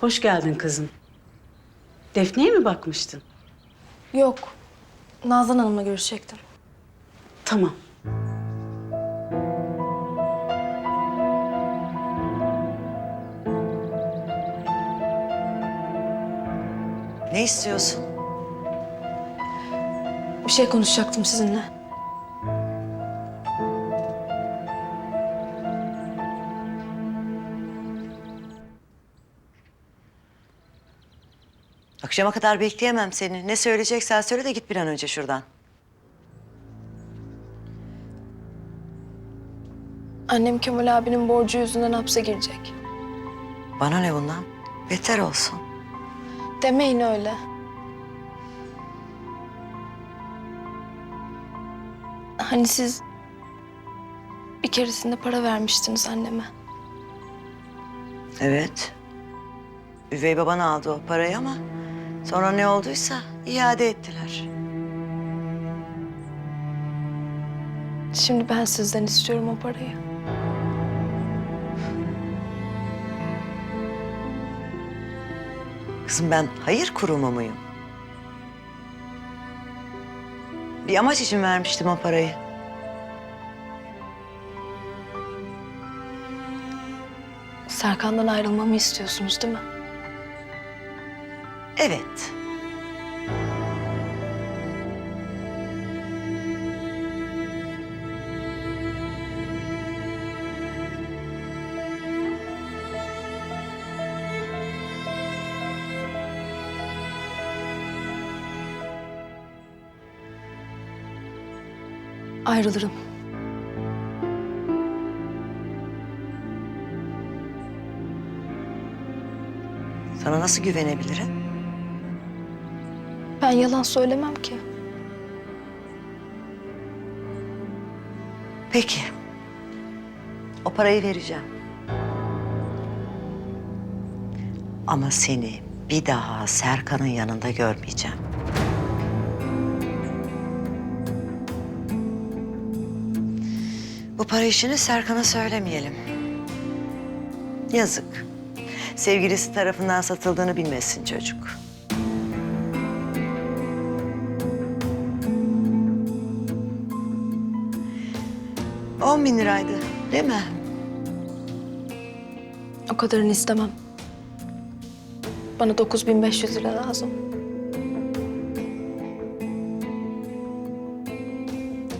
Hoş geldin kızım. Defne'ye mi bakmıştın? Yok. Nazan Hanım'la görüşecektim. Tamam. Ne istiyorsun? Bir şey konuşacaktım sizinle. Akşama kadar bekleyemem seni. Ne söyleyeceksen söyle de git bir an önce şuradan. Annem Kemal abinin borcu yüzünden hapse girecek. Bana ne bundan? Beter olsun. Demeyin öyle. Hani siz bir keresinde para vermiştiniz anneme. Evet. Üvey baban aldı o parayı ama sonra ne olduysa iade ettiler. Şimdi ben sizden istiyorum o parayı. Kızım ben hayır kurumu muyum? Bir amaç için vermiştim o parayı. Serkan'dan ayrılmamı istiyorsunuz değil mi? Evet. Ayrılırım. Sana nasıl güvenebilirim? Ben yalan söylemem ki. Peki. O parayı vereceğim. Ama seni bir daha Serkan'ın yanında görmeyeceğim. Bu para işini Serkan'a söylemeyelim. Yazık. Sevgilisi tarafından satıldığını bilmesin çocuk. On bin liraydı değil mi? O kadarını istemem. Bana 9500 lira lazım.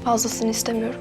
Fazlasını istemiyorum.